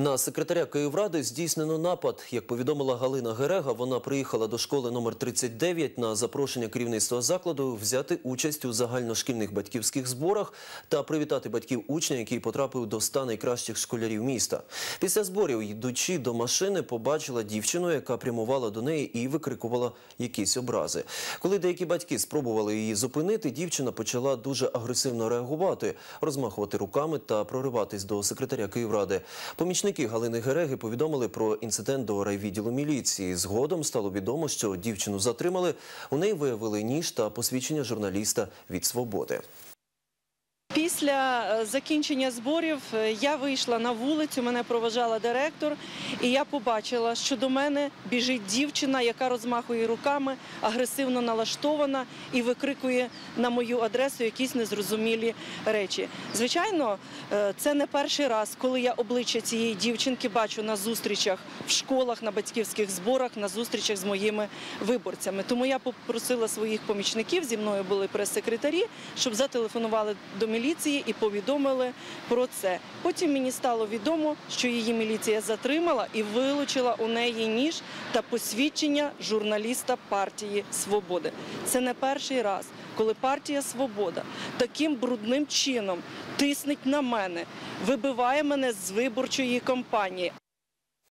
На секретаря Київради здійснено напад. Як повідомила Галина Герега, вона приїхала до школи номер 39 на запрошення керівництва закладу взяти участь у загальношкільних батьківських зборах та привітати батьків учня, який потрапив до ста найкращих школярів міста. Після зборів, йдучи до машини, побачила дівчину, яка прямувала до неї і викрикувала якісь образи. Коли деякі батьки спробували її зупинити, дівчина почала дуже агресивно реагувати, розмахувати руками та прориватись до секретаря Київради. Помічники Галини Гереги повідомили про інцидент до райвідділу міліції. Згодом стало відомо, що дівчину затримали. У неї виявили ніж та посвідчення журналіста від свободи. Після е, закінчення зборів е, я вийшла на вулицю, мене проважала директор, і я побачила, що до мене біжить дівчина, яка розмахує руками, агресивно налаштована і викрикує на мою адресу якісь незрозумілі речі. Звичайно, е, це не перший раз, коли я обличчя цієї дівчинки бачу на зустрічах в школах, на батьківських зборах, на зустрічах з моїми виборцями. Тому я попросила своїх помічників, зі мною були прес-секретарі, щоб зателефонували до міліції і повідомили про це. Потім мені стало відомо, що її міліція затримала і вилучила у неї ніж та посвідчення журналіста партії Свободи. Це не перший раз, коли партія Свобода таким брудним чином тиснить на мене, вибиває мене з виборчої кампанії.